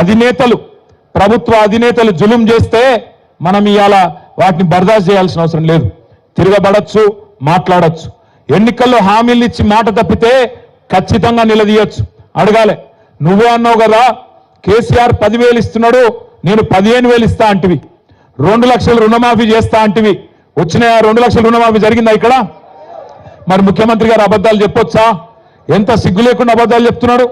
అధినేతలు ప్రభుత్వ అధినేతలు జులుం చేస్తే మనం ఇవాళ వాటిని బర్దాస్తు చేయాల్సిన అవసరం లేదు. తిరగబడచ్చు మాట్లాడచ్చు. ఎన్నికల్లో హామీలు ఇచ్చి మాట తప్పితే ఖచ్చితంగా నిలదీయొచ్చు. అడగాలి నువ్వు అన్నావు కదా కేసీఆర్ పదివేలు ఇస్తున్నాడు నేను పదిహేను వేలు ఇస్తా అంటివి. రెండు లక్షలు రుణమాఫీ చేస్తా అంటివి. వచ్చిన రెండు లక్షల రుణమాఫీ జరిగిందా ఇక్కడ? మరి ముఖ్యమంత్రి గారు అబద్ధాలు చెప్పొచ్చా? ఎంత సిగ్గు లేకుండా అబద్ధాలు చెప్తున్నాడు?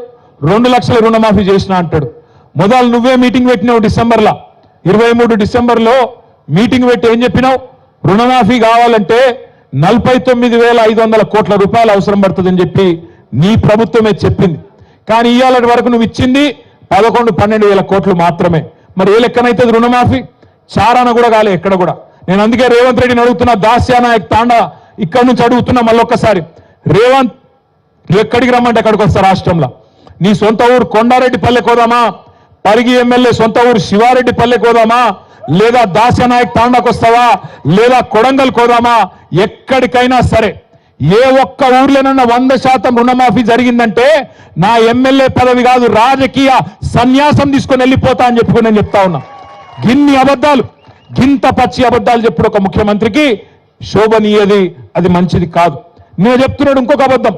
రెండు లక్షల రుణమాఫీ చేసిన అంటాడు. మొదలు నువ్వే మీటింగ్ పెట్టినావు డిసెంబర్లో. ఇరవై మూడు డిసెంబర్లో మీటింగ్ పెట్టి ఏం చెప్పినావు? రుణమాఫీ కావాలంటే నలభై తొమ్మిది వేల ఐదు వందల కోట్ల రూపాయలు అవసరం పడుతుందని చెప్పి నీ ప్రభుత్వమే చెప్పింది. కానీ ఇవాళ వరకు నువ్వు ఇచ్చింది పదకొండు పన్నెండు వేల కోట్లు మాత్రమే. మరి ఏ లెక్కనైతే రుణమాఫీ? చారాన కూడా కాలే ఎక్కడ కూడా. నేను అందుకే రేవంత్ రెడ్డిని అడుగుతున్నా దాస్యానాయక్ తాండా ఇక్కడ నుంచి అడుగుతున్నా మళ్ళొక్కసారి. రేవంత్ నువ్వు ఎక్కడికి రమ్మంటే అక్కడికి వస్తా రాష్ట్రంలో. నీ సొంత ఊరు కొండారెడ్డి పల్లె కోదామా? పరిగి ఎమ్మెల్యే సొంత ఊరు శివారెడ్డి పల్లె కోదామా? లేదా దాసనాయక్ తాండాకు వస్తావా? లేదా కొడంగల్ కోదామా? ఎక్కడికైనా సరే. ఏ ఒక్క ఊర్లోనన్నా వంద శాతం రుణమాఫీ జరిగిందంటే నా ఎమ్మెల్యే పదవి కాదు రాజకీయ సన్యాసం తీసుకొని వెళ్ళిపోతా అని చెప్పుకుని నేను చెప్తా ఉన్నా. గిన్ని అబద్ధాలు. గింత పచ్చి అబద్ధాలు చెప్పుడు ఒక ముఖ్యమంత్రికి శోభనీయది అది మంచిది కాదు. నేను చెప్తున్నాడు ఇంకొక అబద్ధం.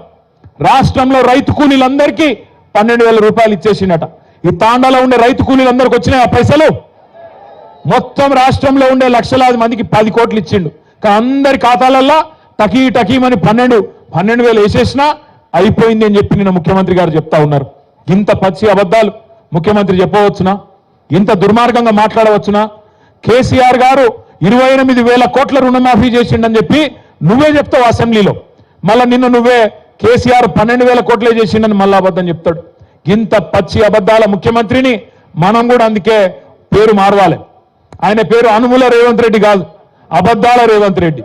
రాష్ట్రంలో రైతు కూలీలందరికీ పన్నెండు వేల రూపాయలు ఇచ్చేసిండట. ఈ తాండాలో ఉండే రైతు కూలీలందరికీ వచ్చినాయి ఆ పైసలు? మొత్తం రాష్ట్రంలో ఉండే లక్షలాది మందికి పది కోట్లు ఇచ్చిండు. కానీ అందరి ఖాతాలల్లో టకీ టకీమని పన్నెండు పన్నెండు వేలు వేసేసినా అయిపోయింది అని చెప్పి నిన్న ముఖ్యమంత్రి గారు చెప్తా ఉన్నారు. ఇంత పచ్చి అబద్ధాలు ముఖ్యమంత్రి చెప్పవచ్చునా? ఇంత దుర్మార్గంగా మాట్లాడవచ్చునా? కేసీఆర్ గారు ఇరవై ఎనిమిది వేల కోట్ల రుణమాఫీ చేసిండని చెప్పి నువ్వే చెప్తావు అసెంబ్లీలో. మళ్ళా నిన్ను నువ్వే కేసీఆర్ పన్నెండు వేల కోట్లే చేసిండని మళ్ళా అబద్ధం చెప్తాడు. ఇంత పచ్చి అబద్ధాల ముఖ్యమంత్రిని మనం కూడా అందుకే పేరు మారవాలి ఆయన పేరు అనుముల రేవంత్ రెడ్డి కాదు అబద్ధాల రేవంత్ రెడ్డి.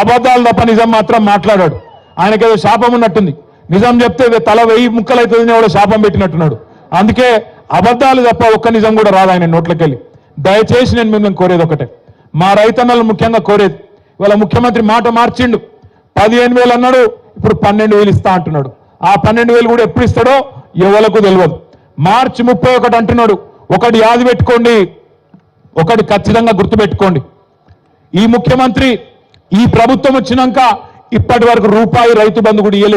అబద్ధాలు తప్ప నిజం మాత్రం మాట్లాడాడు. ఆయనకేదో శాపం ఉన్నట్టుంది. నిజం చెప్తే తల వెయ్యి ముక్కలు అవుతుందని ఎవడో శాపం పెట్టినట్టున్నాడు. అందుకే అబద్ధాలు తప్ప ఒక్క నిజం కూడా రాదు ఆయన నోట్లకెళ్ళి. దయచేసి నేను మిమ్మల్ని కోరేది ఒకటే. మా రైతన్నలు ముఖ్యంగా కోరేది. ఇవాళ ముఖ్యమంత్రి మాట మార్చిండు. పదిహేను వేలు అన్నాడు ఇప్పుడు పన్నెండు వేలు ఇస్తా అంటున్నాడు. ఆ పన్నెండు వేలు కూడా ఎప్పుడు ఇస్తాడో ఎవలకు తెలియదు. మార్చి ముప్పై ఒకటి అంటున్నాడు. ఒకటి యాది పెట్టుకోండి ఒకటి ఖచ్చితంగా గుర్తుపెట్టుకోండి. ఈ ముఖ్యమంత్రి ఈ ప్రభుత్వం వచ్చినాక ఇప్పటి వరకు రూపాయి రైతు బంధు కూడా ఇయ్యలేదు.